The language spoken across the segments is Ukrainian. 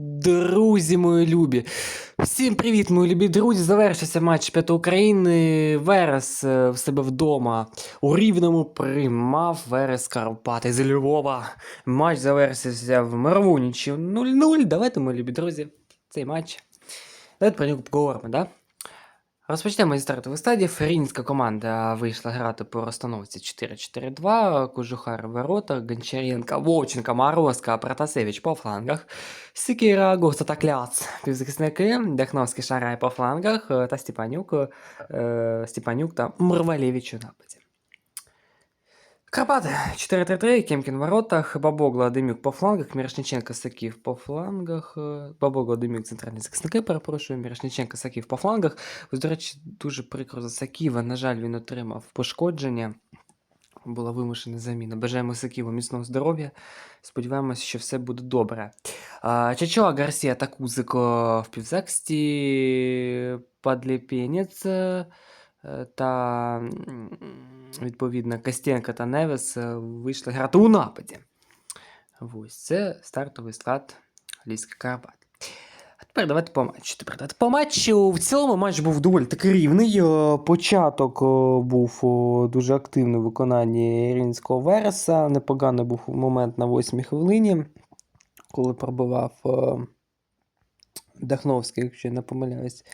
Друзі мої любі. Всім привіт, мої любі друзі. Завершився матч П'ятої України. Верес е, в себе вдома у Рівному приймав Верес Карпати з Львова. Матч завершився в мирову нічю 0-0. Давайте, мої любі друзі, цей матч. Давайте про нього поговоримо, да? Розпочнемо зі стартової стадії. Ферінська команда вийшла грати по розстановці 4-4-2. Кожухар ворота, Гончаренко, Вовченко, Морозко, Протасевич по флангах. Сікіра, Густа та Кляц. Півзахисники, Дахновський Шарай по флангах та Степанюк, е, Степанюк та Мрвалєвич у нападі. Карпати 4-3-3, Кемкін в воротах, Бабогло, Демюк по флангах, Мірошниченко, Саків по флангах, е, Бабогло, Демюк, центральні захисники, перепрошую, Мірошниченко, Саків по флангах. Ось, до речі, дуже прикро за Саківа, на жаль, він отримав пошкодження. Була вимушена заміна. Бажаємо Саківу міцного здоров'я. Сподіваємось, що все буде добре. Чачоа Гарсія та Кузико в півзахисті, Падліпєнець е, та відповідно Костенко та Невес е, вийшли грати у нападі. Ось це стартовий склад Ліська Карпат. А тепер давайте по матчу. Тепер давайте по матчу. В цілому матч був доволі таки рівний. Е, Початок е, був дуже активний в виконанні Рінського Вереса. Непоганий був момент на 8 хвилині, коли пробивав Дахновський, якщо я не помиляюсь.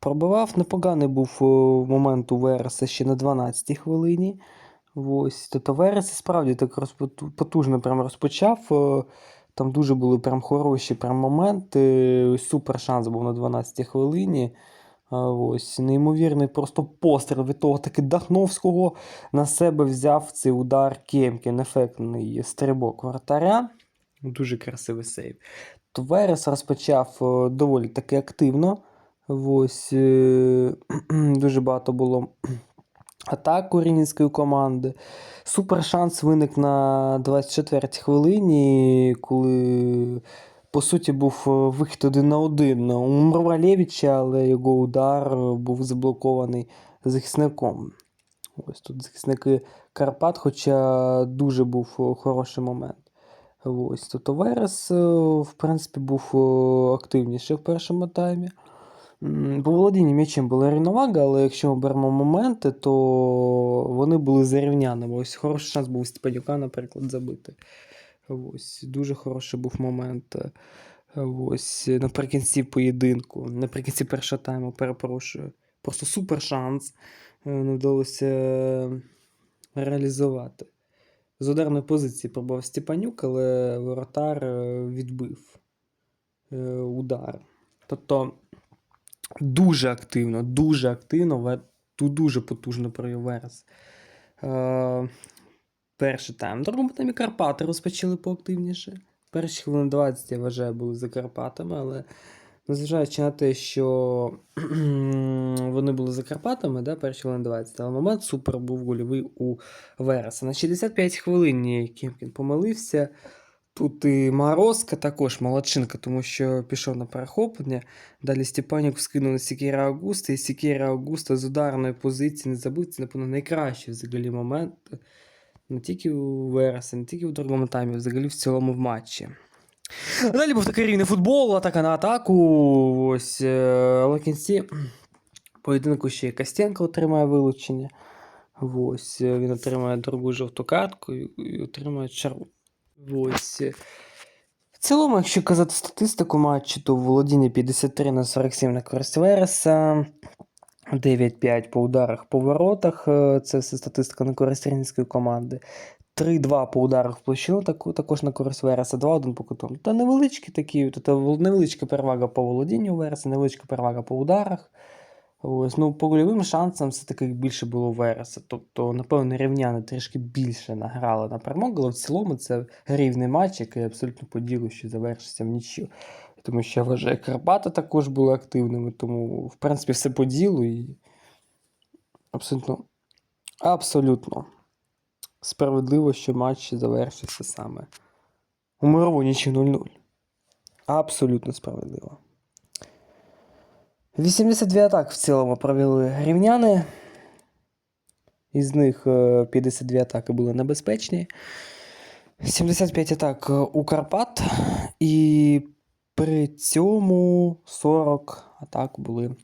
Пробивав непоганий був е, момент у Вереса ще на 12 хвилині. Ось, тобто Верес справді так потужно прям розпочав. е, Там дуже були прям хороші прям моменти. Супер шанс був на 12 хвилині. Ось, неймовірний просто постріл від того таки Дахновського на себе взяв цей удар Кемкін, ефектний стрибок вратаря. Дуже красивий сейв. Верес розпочав е, доволі таки активно. Ось, е, дуже багато було атак у команди. Супер шанс виник на 24-й хвилині, коли, по суті, був е, вихід один на один у Мрвалєвича, але його удар був заблокований захисником. Ось тут захисники Карпат, хоча дуже був е, хороший момент. Ось, тобто Верес, в принципі, був активніший в першому таймі. По володінні м'ячем була рівновага, але якщо ми беремо моменти, то вони були зарівняними. Ось хороший шанс був Степанюка, наприклад, забити. Ось, дуже хороший був момент. е, Ось, наприкінці поєдинку, наприкінці першого тайму, перепрошую. Просто супер шанс. е, Не вдалося е, реалізувати. З ударної позиції пробував Степанюк, але воротар відбив удар. Тобто дуже активно, дуже активно, тут дуже потужно провів Верес. Е, перший тайм. Другому таймі Карпати розпочали поактивніше. Перші хвилин 20, я вважаю, були за Карпатами, але незважаючи на те, що вони були за Карпатами, да, перші хвилин 20, але момент супер був гольовий у Вереса. На 65 хвилин Кімкін помилився. Тут і Морозка також молодчинка, тому що пішов на перехоплення. Далі Степанюк скинув на Сікера Аугуста, і Сікера Аугуста з ударної позиції не забив. Це, напевно, найкращий взагалі момент. Не тільки у Вереса, не тільки у другому таймі, взагалі в цілому в матчі. Далі був такий рівний футбол, атака на атаку. Ось, але в кінці поєдинку ще і Костенко отримає вилучення. Ось, е, він отримає другу жовту картку і, отримає чару. Ось. В цілому, якщо казати статистику матчу, то володіння 53 на 47 на користь Вереса, 9-5 по ударах по воротах. е, Це все статистика на користь рівненської команди. 3-2 по ударах в площину, також на користь Вереса, 2-1 по кутам. Та невеличкі такі, та невеличка перевага по володінню Вереса, невеличка перевага по ударах. Ось, ну, по гольовим шансам все-таки більше було Вереса. Тобто, напевно, рівняни трішки більше награли на перемогу, але в цілому це рівний матч, який абсолютно по ділу, що завершився в нічю. Тому що я вважаю, Карпати також були активними, тому, в принципі, все по ділу і абсолютно, абсолютно справедливо, що матч завершився саме у мирову нічі 0-0. Абсолютно справедливо. 82 атак в цілому провели рівняни. Із них е, 52 атаки були небезпечні. 75 атак е, у Карпат. І при цьому 40 атак були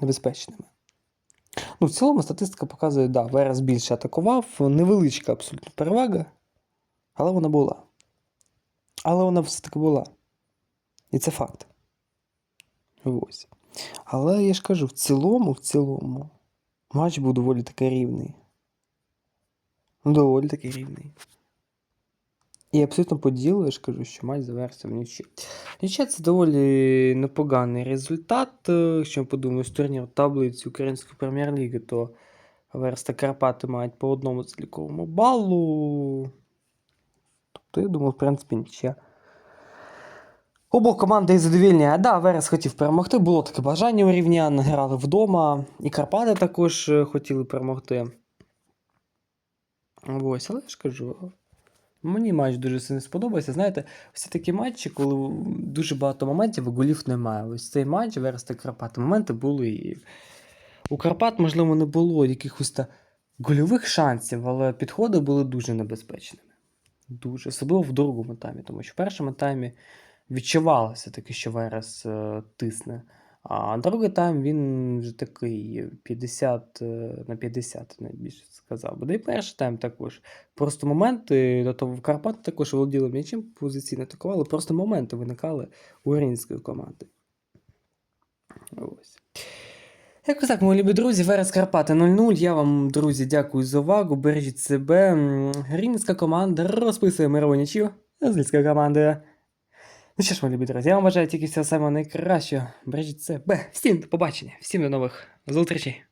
небезпечними. Ну, в цілому статистика показує, да, Верес більше атакував, невеличка абсолютно перевага, але вона була. Але вона все-таки була. І це факт. Ось. Але я ж кажу, в цілому, в цілому, матч був доволі таки рівний. Ну, Доволі таки рівний. І абсолютно по ділу, я ж кажу, що матч завершився в нічі. Нічия це доволі непоганий результат. Якщо ми подумаємо з турніру таблиці Української прем'єр-ліги, то Верес та Карпати мають по одному заліковому балу. Тобто, я думаю, в принципі, нічия. Обох команди задовільняє. Да, Верес хотів перемогти, було таке бажання у рівнян, грали вдома. І Карпати також е, хотіли перемогти. Ось, але я ж кажу. Мені матч дуже сильно сподобався. Знаєте, всі такі матчі, коли дуже багато моментів, а голів немає. Ось цей матч Верес та Карпати. Моменти були і. У Карпат, можливо, не було якихось та гольових шансів, але підходи були дуже небезпечними. Дуже. Особливо в другому таймі, тому що в першому таймі відчувалося таке, що Верес тисне. А другий тайм він вже такий 50 е, на 50, навіть більше сказав. Да і перший тайм також. Просто моменти, до того в Карпат також володіли м'ячем, позиційно атакували, просто моменти виникали у української команди. Ось. Якось так, мої любі друзі, Верес Карпати 0-0. Я вам, друзі, дякую за увагу. Бережіть себе. Рівненська команда розписує мирову нічю з командою. Ну що ж, мої любі друзі, я вам бажаю тільки всього самого найкращого. Бережіть себе. Всім до побачення, всім до нових зустрічей.